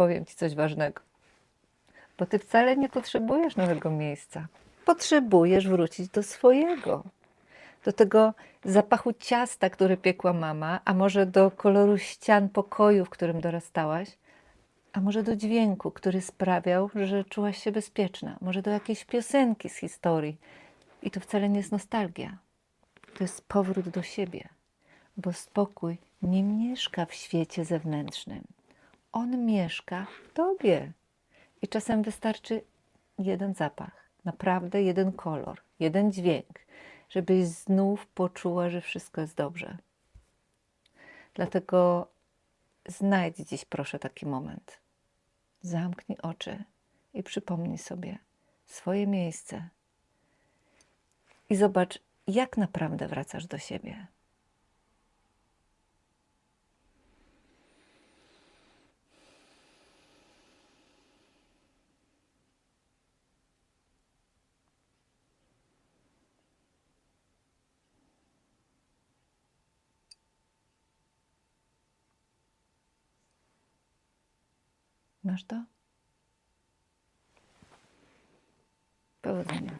powiem Ci coś ważnego. Bo Ty wcale nie potrzebujesz nowego miejsca. Potrzebujesz wrócić do swojego. Do tego zapachu ciasta, który piekła mama, a może do koloru ścian pokoju, w którym dorastałaś, a może do dźwięku, który sprawiał, że czułaś się bezpieczna, może do jakiejś piosenki z historii. I to wcale nie jest nostalgia. To jest powrót do siebie, bo spokój nie mieszka w świecie zewnętrznym. On mieszka w tobie. I czasem wystarczy jeden zapach, naprawdę jeden kolor, jeden dźwięk, żebyś znów poczuła, że wszystko jest dobrze. Dlatego znajdź dziś proszę taki moment. Zamknij oczy i przypomnij sobie swoje miejsce. I zobacz, jak naprawdę wracasz do siebie. Ну что? Положение.